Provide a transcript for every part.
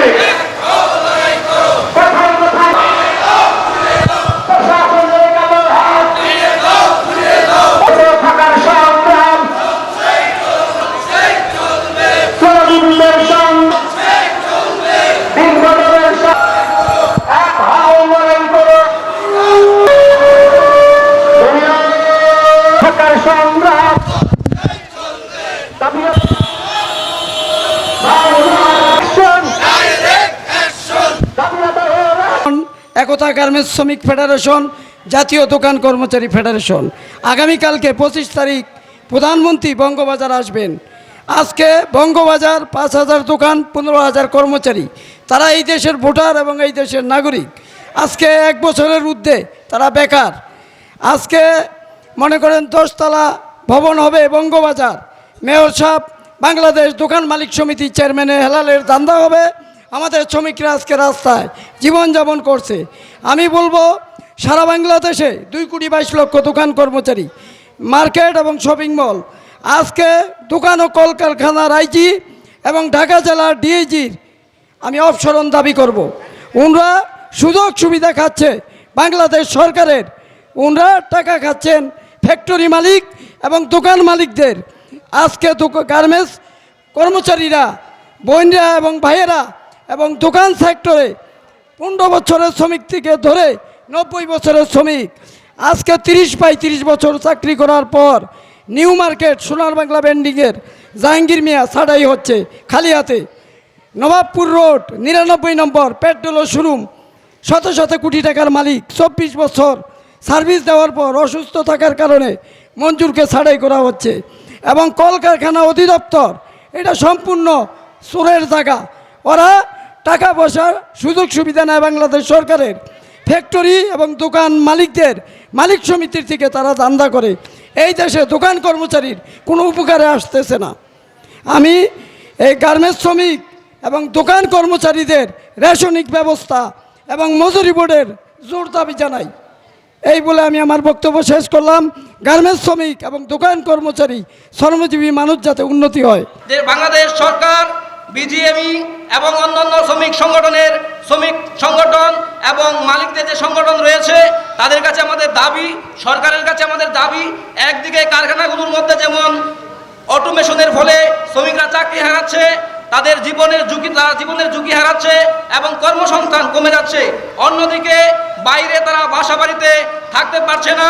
করে একতা গার্মেন্টস শ্রমিক ফেডারেশন, জাতীয় দোকান কর্মচারী ফেডারেশন। আগামীকালকে পঁচিশ তারিখ প্রধানমন্ত্রী বঙ্গবাজার আসবেন। আজকে বঙ্গবাজার পাঁচ হাজার দোকান, পনেরো হাজার কর্মচারী। তারা এই দেশের ভোটার এবং এই দেশের নাগরিক। আজকে এক বছরের ঊর্ধ্বে তারা বেকার। আজকে মনে করেন দশতলা ভবন হবে বঙ্গবাজার। মেয়র সাহেব, বাংলাদেশ দোকান মালিক সমিতি চেয়ারম্যানের হেলালের দান্দা হবে। আমাদের শ্রমিকরা আজকে রাস্তায় জীবনযাপন করছে। আমি বলব, সারা বাংলাদেশে দুই কোটি বাইশ লক্ষ দোকান কর্মচারী, মার্কেট এবং শপিং মল। আজকে দোকান ও কলকারখানার আইজি এবং ঢাকা জেলার ডিএইজির আমি অপসরণ দাবি করব। ওনরা সুযোগ সুবিধা খাচ্ছে বাংলাদেশ সরকারের। ওনরা টাকা খাচ্ছেন ফ্যাক্টরি মালিক এবং দোকান মালিকদের। আজকে গার্মেন্টস কর্মচারীরা, বোনরা এবং ভাইয়েরা এবং দোকান সেক্টরে পনেরো বছরের শ্রমিক থেকে ধরে নব্বই বছরের শ্রমিক, আজকে তিরিশ পঁয়ত্রিশ বছর চাকরি করার পর নিউ মার্কেট সোনার বাংলা ব্যান্ডিংয়ের জাহাঙ্গীর মিয়া ছাড়াই হচ্ছে খালি হাতে। নবাবপুর রোড, নিরানব্বই নম্বর পেট্রোল শোরুম শত শত কোটি টাকার মালিক, চব্বিশ বছর সার্ভিস দেওয়ার পর অসুস্থ থাকার কারণে মঞ্জুরকে ছাড়াই করা হচ্ছে এবং কলকারখানা অধিদপ্তর, এটা সম্পূর্ণ চোরের জায়গা। ওরা টাকা পয়সার সুযোগ সুবিধা নেয় বাংলাদেশ সরকারের। ফ্যাক্টরি এবং দোকান মালিকদের, মালিক সমিতির থেকে তারা দান্দা করে। এই দেশে দোকান কর্মচারীর কোনো উপকারে আসতেছে না। আমি এই গার্মেন্টস শ্রমিক এবং দোকান কর্মচারীদের রেশনিক ব্যবস্থা এবং মজুরি বোর্ডের জোর দাবি জানাই। এই বলে আমি আমার বক্তব্য শেষ করলাম। গার্মেন্টস শ্রমিক এবং দোকান কর্মচারী, শ্রমজীবী মানুষ যাতে উন্নতি হয়। বাংলাদেশ সরকার, বিজিএমই এবং অন্যান্য শ্রমিক সংগঠনের শ্রমিক সংগঠন এবং মালিকদের যে সংগঠন রয়েছে, তাদের কাছে আমাদের দাবি, সরকারের কাছে আমাদের দাবি, একদিকে কারখানাগুলোর মধ্যে যেমন অটোমেশনের ফলে শ্রমিকরা চাকরি হারাচ্ছে, তাদের জীবনের ঝুঁকি, তারা জীবনের ঝুঁকি হারাচ্ছে এবং কর্মসংস্থান কমে যাচ্ছে। অন্যদিকে বাইরে তারা বাসা বাড়িতে থাকতে পারছে না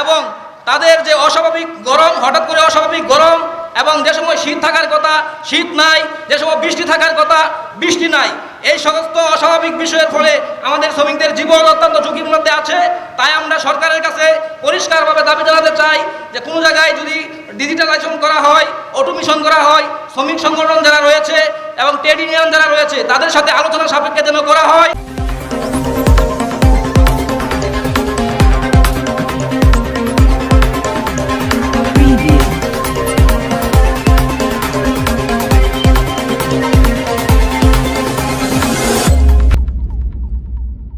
এবং তাদের যে অস্বাভাবিক গরম, হঠাৎ করে অস্বাভাবিক গরম এবং যে সময় শীত থাকার কথা, শীত নাই, যে সময় বৃষ্টি থাকার কথা, বৃষ্টি নাই। এই সমস্ত অস্বাভাবিক বিষয়ের ফলে আমাদের শ্রমিকদের জীবন অত্যন্ত ঝুঁকির মধ্যে আছে। তাই আমরা সরকারের কাছে পরিষ্কারভাবে দাবি জানাতে চাই যে, কোনো জায়গায় যদি ডিজিটালাইজেশন করা হয়, অটোমেশন করা হয়, শ্রমিক সংগঠন যারা রয়েছে এবং ট্রেড ইউনিয়ন যারা রয়েছে, তাদের সাথে আলোচনা সাপেক্ষে যেন করা হয়।